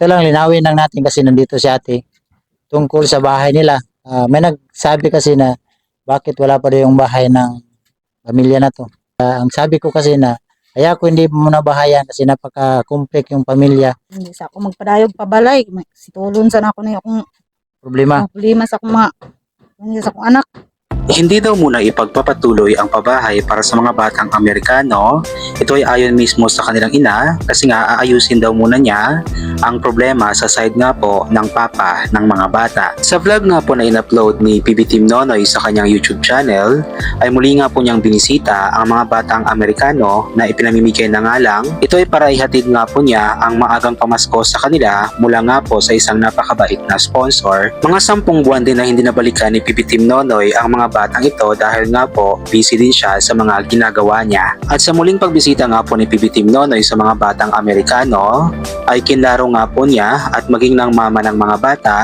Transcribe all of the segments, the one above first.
Ito lang, linawin lang natin kasi nandito si ate tungkol sa bahay nila. Ah, may nagsabi kasi na bakit wala pa daw yung bahay ng pamilya na to. Ah, ang sabi ko kasi na kaya ko hindi mo nabahayan kasi napaka-complex yung pamilya. Hindi sa ako magpadayog pabalay. May- Situlon sa na ako na akong Problema. problema sa akong mga hindi sa akong anak. Hindi daw muna ipagpapatuloy ang pabahay para sa mga batang Amerikano. Ito ay ayon mismo sa kanilang ina kasi nga aayusin daw muna niya ang problema sa side nga po ng papa ng mga bata. Sa vlog nga po na in-upload ni PB Team Nonoy sa kanyang YouTube channel ay muli nga po niyang binisita ang mga batang Amerikano na ipinamimigay na nga lang. Ito ay para ihatid nga po niya ang maagang pamasko sa kanila mula nga po sa isang napakabait na sponsor. Mga sampung buwan din na hindi nabalikan ni PB Team Nonoy ang mga batang ito dahil nga po busy din siya sa mga ginagawa niya. At sa muling pagbisita nga po ni PB Team Nonoy sa mga batang Amerikano ay kinlaro nga po niya at maging ng mama ng mga bata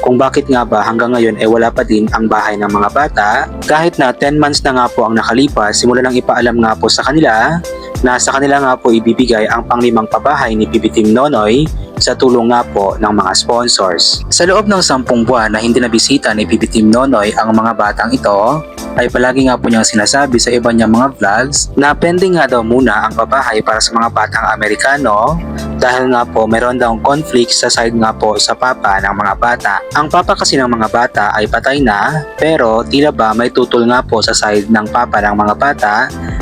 kung bakit nga ba hanggang ngayon ay wala pa din ang bahay ng mga bata kahit na 10 months na nga po ang nakalipas simula nang ipaalam nga po sa kanila na sa kanila nga po ibibigay ang panglimang pabahay ni Team Nonoy sa tulong nga po ng mga sponsors. Sa loob ng sampung buwan na hindi nabisita ni Team Nonoy ang mga batang ito, ay palagi nga po niyang sinasabi sa iba niyang mga vlogs na pending nga daw muna ang pabahay para sa mga batang Amerikano dahil nga po meron daw conflict sa side nga po sa papa ng mga bata. Ang papa kasi ng mga bata ay patay na pero tila ba may tutol nga po sa side ng papa ng mga bata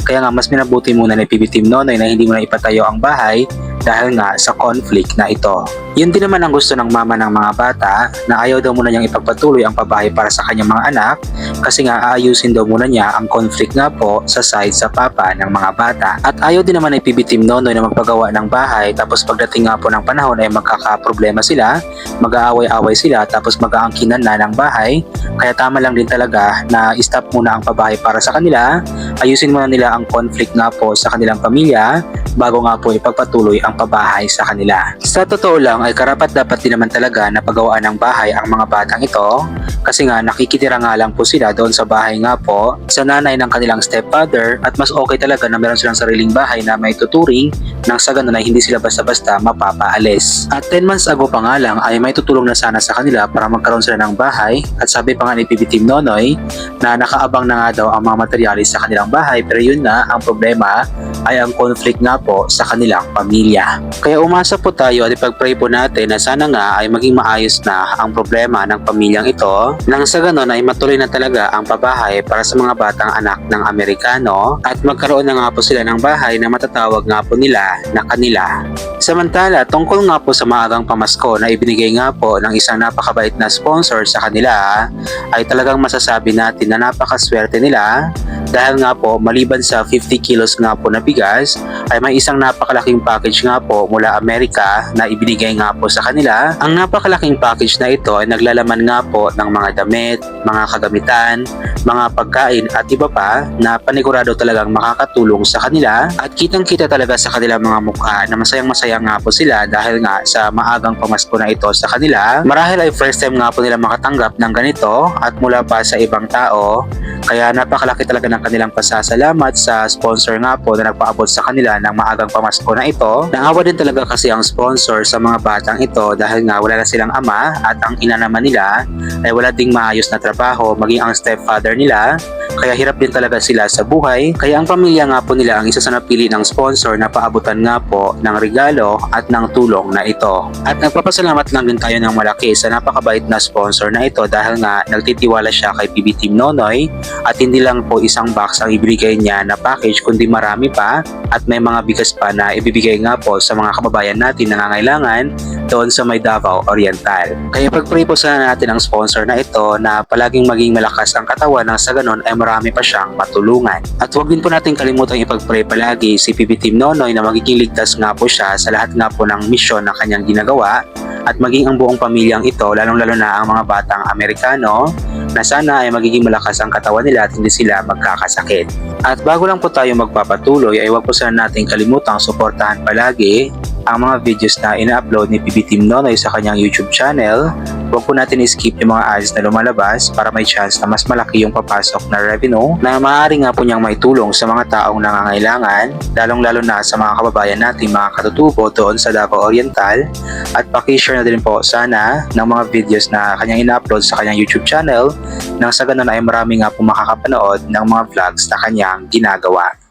kaya nga mas minabuti muna ni PB Team Nonoy na hindi mo na ipatayo ang bahay dahil nga sa conflict na ito. Yun din naman ang gusto ng mama ng mga bata na ayaw daw muna niyang ipagpatuloy ang pabahay para sa kanyang mga anak kasi nga aayusin daw muna niya ang conflict nga po sa side sa papa ng mga bata. At ayaw din naman ay Team Nonoy na magpagawa ng bahay tapos pagdating nga po ng panahon ay magkakaproblema sila, mag-aaway-away sila tapos mag-aangkinan na ng bahay. Kaya tama lang din talaga na stop muna ang pabahay para sa kanila, ayusin muna nila ang conflict nga po sa kanilang pamilya bago nga po ipagpatuloy ang pabahay sa kanila. Sa totoo lang ay karapat dapat din naman talaga na pagawaan ng bahay ang mga batang ito kasi nga nakikitira nga lang po sila doon sa bahay nga po sa nanay ng kanilang stepfather at mas okay talaga na meron silang sariling bahay na may tuturing nang sa ganun ay hindi sila basta-basta mapapaalis. At 10 months ago pa nga lang ay may tutulong na sana sa kanila para magkaroon sila ng bahay at sabi pa nga ni PB Team Nonoy na nakaabang na nga daw ang mga materialis sa kanilang bahay pero yun nga ang problema ay ang conflict nga po sa kanilang pamilya. Kaya umasa po tayo at ipag-pray po natin na sana nga ay maging maayos na ang problema ng pamilyang ito nang sa ganon ay matuloy na talaga ang pabahay para sa mga batang anak ng Amerikano at magkaroon na nga po sila ng bahay na matatawag nga po nila na kanila. Samantala, tungkol nga po sa maagang pamasko na ibinigay nga po ng isang napakabait na sponsor sa kanila ay talagang masasabi natin na napakaswerte nila dahil nga po maliban sa 50 kilos nga po na bigas ay may isang napakalaking package nga po mula Amerika na ibinigay nga po sa kanila. Ang napakalaking package na ito ay naglalaman nga po ng mga damit, mga kagamitan, mga pagkain at iba pa na panigurado talagang makakatulong sa kanila at kitang kita talaga sa kanilang mga mukha na masayang masaya nga po sila dahil nga sa maagang pamasko na ito sa kanila. Marahil ay first time nga po nila makatanggap ng ganito at mula pa sa ibang tao kaya napakalaki talaga ng kanilang pasasalamat sa sponsor nga po na nagpaabot sa kanila ng maagang pamasko na ito. Naawa din talaga kasi ang sponsor sa mga batang ito dahil nga wala na silang ama at ang ina naman nila ay wala ding maayos na trabaho maging ang stepfather nila kaya hirap din talaga sila sa buhay. Kaya ang pamilya nga po nila ang isa sa napili ng sponsor na paabutan nga po ng regalo at ng tulong na ito. At nagpapasalamat lang din tayo ng malaki sa napakabait na sponsor na ito dahil nga nagtitiwala siya kay PB Team Nonoy at hindi lang po isang box ang ibigay niya na package kundi marami pa at may mga bigas pa na ibibigay nga po sa mga kababayan natin na nangangailangan doon sa may Davao Oriental. Kaya pag-pray po sana natin ang sponsor na ito na palaging maging malakas ang katawan nang sa ganon ay marami pa siyang matulungan. At huwag din po natin kalimutang ipag-pray palagi si PB Team Nonoy na magiging ligtas nga po siya sa lahat nga po ng misyon na kanyang ginagawa at maging ang buong pamilyang ito, lalong-lalo na ang mga batang Amerikano, na sana ay magiging malakas ang katawan nila at hindi sila magkakasakit. At bago lang po tayo magpapatuloy ay huwag po sana natin kalimutang suportahan palagi ang mga videos na ina-upload ni PB Team Nonoy sa kanyang YouTube channel, huwag po natin i-skip yung mga ads na lumalabas para may chance na mas malaki yung papasok na revenue na maaari nga po niyang may tulong sa mga taong nangangailangan, lalong-lalo na sa mga kababayan natin mga katutubo doon sa Davao Oriental at pakishare na din po sana ng mga videos na kanyang ina-upload sa kanyang YouTube channel nang sa ganun ay marami nga po makakapanood ng mga vlogs na kanyang ginagawa.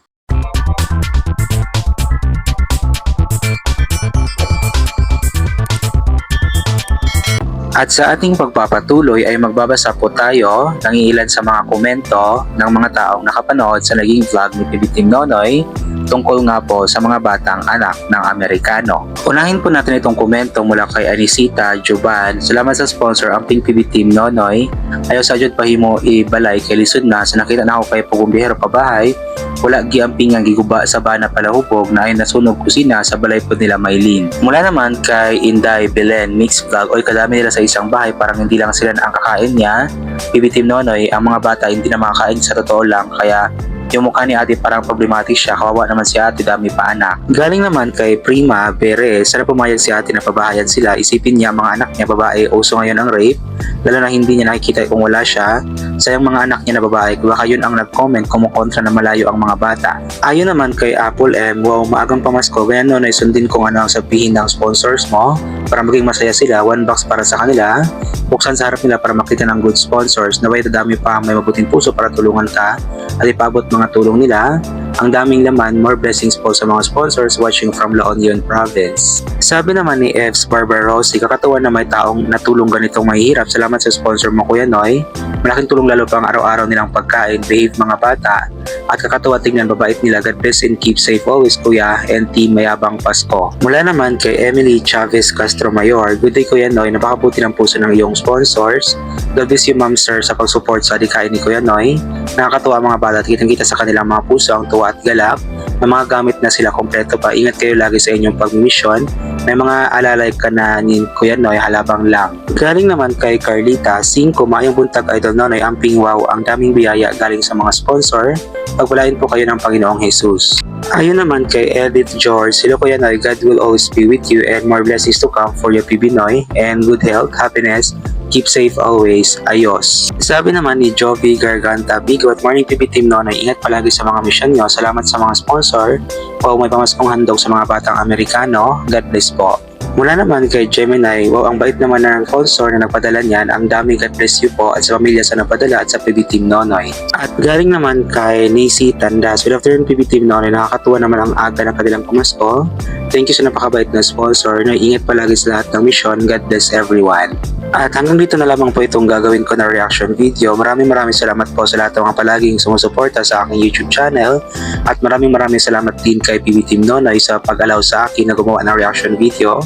At sa ating pagpapatuloy ay magbabasa po tayo ng ilan sa mga komento ng mga taong nakapanood sa naging vlog ni Team Nonoy tungkol nga po sa mga batang anak ng Amerikano. Unahin po natin itong komento mula kay Anisita Juban. Salamat sa sponsor ang Pink PB Team Nonoy. Ayaw sa jud pahimo ibalay kay lisod na sa nakita na ako kay Pugumbihero pabahay wala giamping ang giguba sa bana palahubog na ay nasunog kusina sa balay po nila Maylin. Mula naman kay Inday Belen Mix Vlog oy kadami nila sa isang bahay parang hindi lang sila na ang kakain niya. Bibi Team Nonoy, ang mga bata hindi na makakain sa totoo lang kaya yung mukha ni ate parang problematic siya, kawawa naman si ate, dami pa anak. Galing naman kay Prima Bere, sana pumayag si ate na pabahayan sila, isipin niya mga anak niya babae, uso ngayon ang rape, lalo na hindi niya nakikita kung wala siya, sayang mga anak niya na babae, baka yun ang nag-comment kumukontra na malayo ang mga bata. Ayon naman kay Apple M, wow, maagang pamasko, kaya noon ay sundin kung ano ang sabihin ng sponsors mo, para maging masaya sila, one box para sa kanila, buksan sa harap nila para makita ng good sponsors, naway dadami pa may mabuting puso para tulungan ka, at ipabot mga tulong nila. Ang daming laman, more blessings po sa mga sponsors watching from La Union Province. Sabi naman ni Evs Barbarosi, kakatawa na may taong natulong ganitong mahihirap. Salamat sa sponsor mo Kuya Noy. Malaking tulong lalo pa ang araw-araw nilang pagkain, behave mga bata. At kakatawa tingnan babait nila. God bless and keep safe always Kuya and Team Mayabang Pasko. Mula naman kay Emily Chavez Castro Mayor, Good day Kuya Noy, napakabuti ng puso ng iyong sponsors. God bless you Ma'am Sir sa pag-support sa adikain ni Kuya Noy. Nakakatuwa mga bata at kitang-kita sa kanilang mga puso ang tuwa at galak. May mga gamit na sila kompleto pa. Ingat kayo lagi sa inyong pag-mission. May mga alalay ka na ni Kuya Noy halabang lang. Galing naman kay Carlita, 5 Mayang Buntag Idol Nonoy, Amping Wow, ang daming biyaya galing sa mga sponsor. Pagpalain po kayo ng Panginoong Jesus. Ayon naman kay Edith George, Hello Kuya Noy, God will always be with you and more blessings to come for your PB Noy and good health, happiness, keep safe always, ayos. Sabi naman ni Jovi Garganta, Big Good Morning PB Team Nonoy, ingat palagi sa mga mission nyo, salamat sa mga sponsor, wow may pamaskong handog sa mga batang Amerikano, God bless po. Mula naman kay Gemini, wow ang bait naman ng sponsor na nagpadala niyan, ang dami God bless you po at sa pamilya sa nagpadala at sa PB Team Nonoy. At galing naman kay Nacy Tandas, good afternoon PB Team Nonoy, nakakatuwa naman ang aga ng kanilang pumasko. Thank you sa napakabait na sponsor na ingat palagi sa lahat ng mission, God bless everyone. At hanggang dito na lamang po itong gagawin ko na reaction video. Maraming maraming salamat po sa lahat ng palaging sumusuporta sa aking YouTube channel. At maraming maraming salamat din kay PB Team Nonoy sa pag-allow sa akin na gumawa ng reaction video.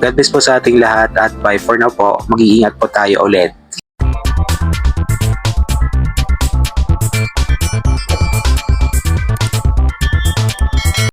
God bless po sa ating lahat at bye for now po. Mag-iingat po tayo ulit.